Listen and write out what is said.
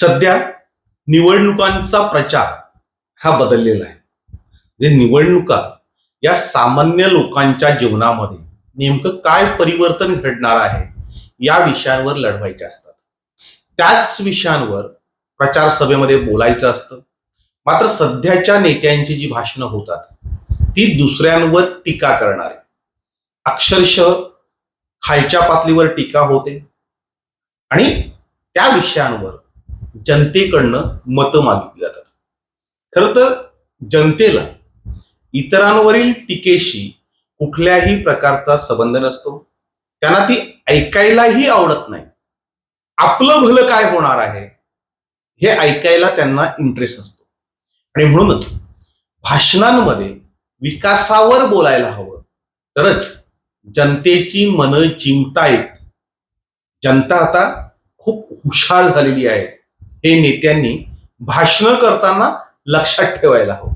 सध्या निवडणुकांचा प्रचार हा बदललेला आहे. म्हणजे निवडणुका या सामान्य लोकांच्या जीवनामध्ये नेमकं काय परिवर्तन घडणार आहे या विषयांवर लढवायचे असतात. त्याच विषयांवर प्रचार सभेमध्ये बोलायचं असतं. मात्र सध्याच्या नेत्यांची जी भाषणं होतात ती दुसऱ्यांवर टीका करणारे. अक्षरशः खालच्या पातळीवर टीका होते. आणि त्या विषयांवर जनतेकडनं मतं मागितली जातात. खरं तर जनतेला इतरांवरील टीकेशी कुठल्याही प्रकारचा संबंध नसतो. त्यांना ती ऐकायलाही आवडत नाही. आपलं भलं काय होणार आहे हे ऐकायला त्यांना इंटरेस्ट असतो आणि म्हणूनच भाषणांमध्ये विकासावर बोलायला हवं. तरच जनतेची मनं जिंकता येत जनता आता खूप हुशार झालेली आहे. हे नेत्यांनी भाषण करताना लक्षात ठेवायला हवं.